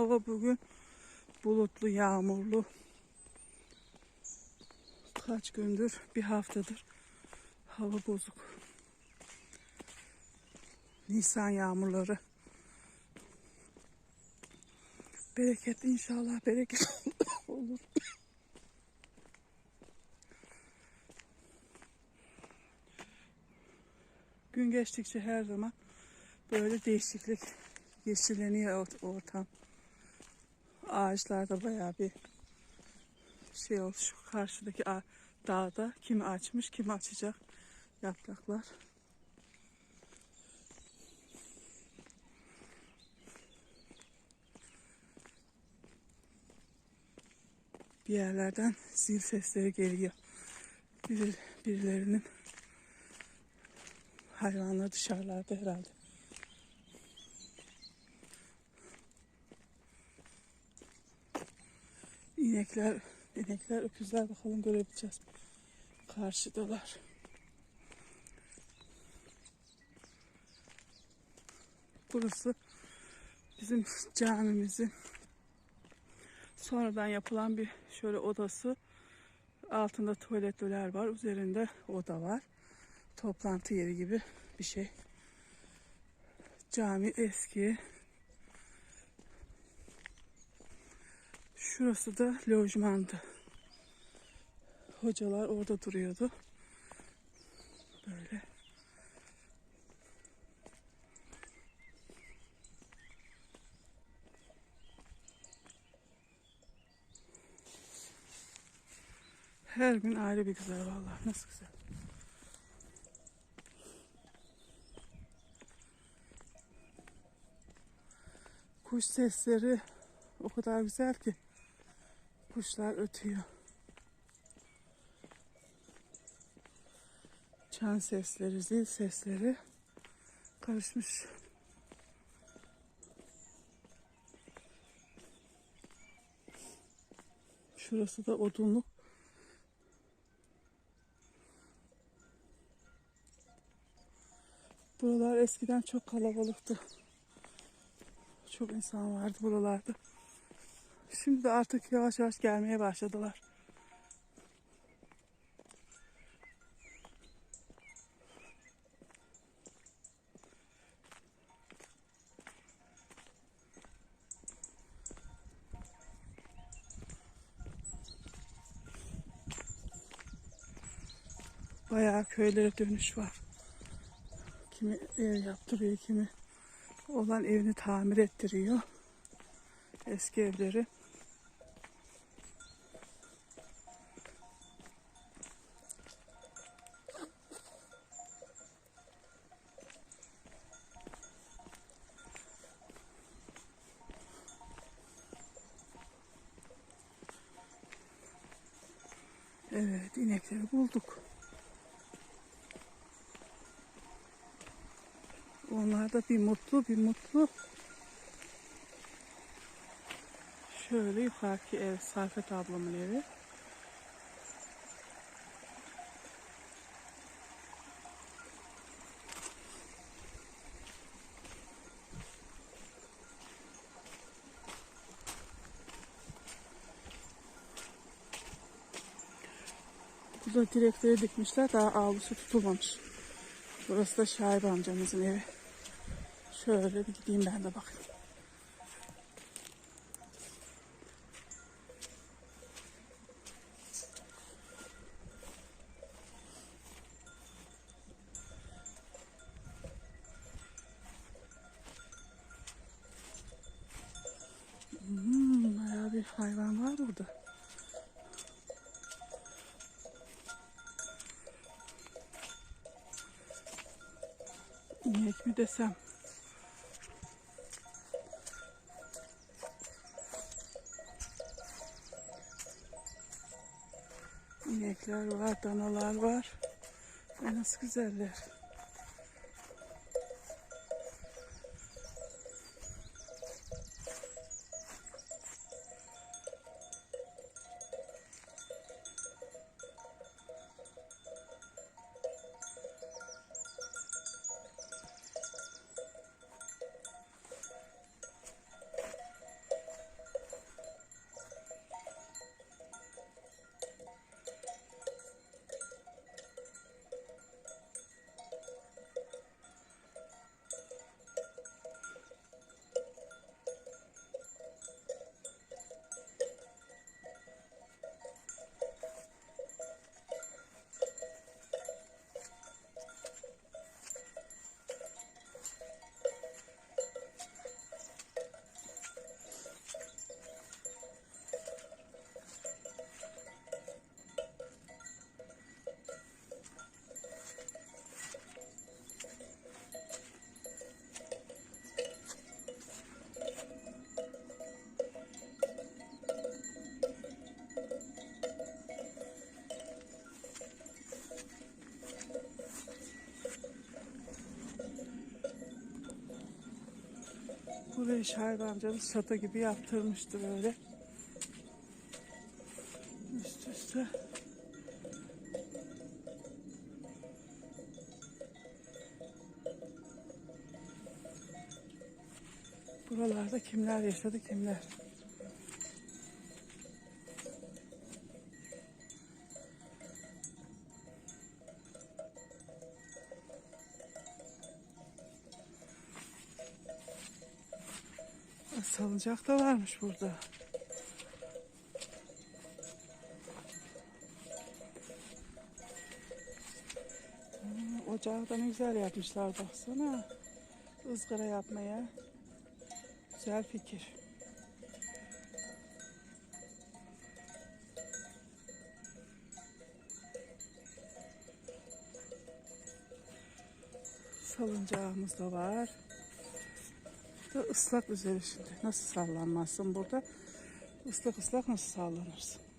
Hava bugün bulutlu, yağmurlu. Kaç gündür, bir haftadır hava bozuk. Nisan yağmurları. Bereketli inşallah, bereket olur. Gün geçtikçe her zaman böyle değişiklik yeşilleniyor ort- ortam. Ağaçlarda bayağı bir şey oldu. Şu karşıdaki dağda kimi açmış, kimi açacak yapraklar. Bir yerlerden zil sesleri geliyor. Bir, birilerinin hayvanlar dışarılarda herhalde. İnekler, inekler, öküzler bakalım görebileceğiz. Karşıdalar. Burası bizim camimizin sonradan yapılan bir şöyle odası. Altında tuvaletler var. Üzerinde oda var. Toplantı yeri gibi bir şey. Cami eski. Şurası da lojmandı. Hocalar orada duruyordu. Böyle. Her gün ayrı bir güzel vallahi nasıl güzel. Kuş sesleri o kadar güzel ki kuşlar ötüyor. Çan sesleri, zil sesleri karışmış. Şurası da odunluk. Buralar eskiden çok kalabalıktı. Çok insan vardı buralarda. Şimdi artık yavaş yavaş gelmeye başladılar. Bayağı köylere dönüş var. Kimi ev yaptırıyor, kimi olan evini tamir ettiriyor. Eski evleri. Evet, inekleri bulduk. Onlar da bir mutlu, bir mutlu. Şöyle yukarıki ev, Sarfet ablamın evi. Burada direkleri dikmişler, daha avlusu tutulmamış. Burası da Şahip amcamızın evi. Şöyle bir gideyim ben de bakayım. Hmm, bayağı bir hayvan var burada. İnek mi desem? İnekler var, danalar var. Ay nasıl güzeller. Burayı Şahin amcamız çatı gibi yaptırmıştı böyle. Üst üste. Buralarda kimler yaşadı kimler? Salıncak da varmış burada. Hmm, Ocağı da ne güzel yapmışlar baksana. Izgara yapmaya. Güzel fikir. Salıncağımız da var. Da ıslak üzeri şimdi. Nasıl sallanmazsın burada? Islak ıslak nasıl sallanırsın?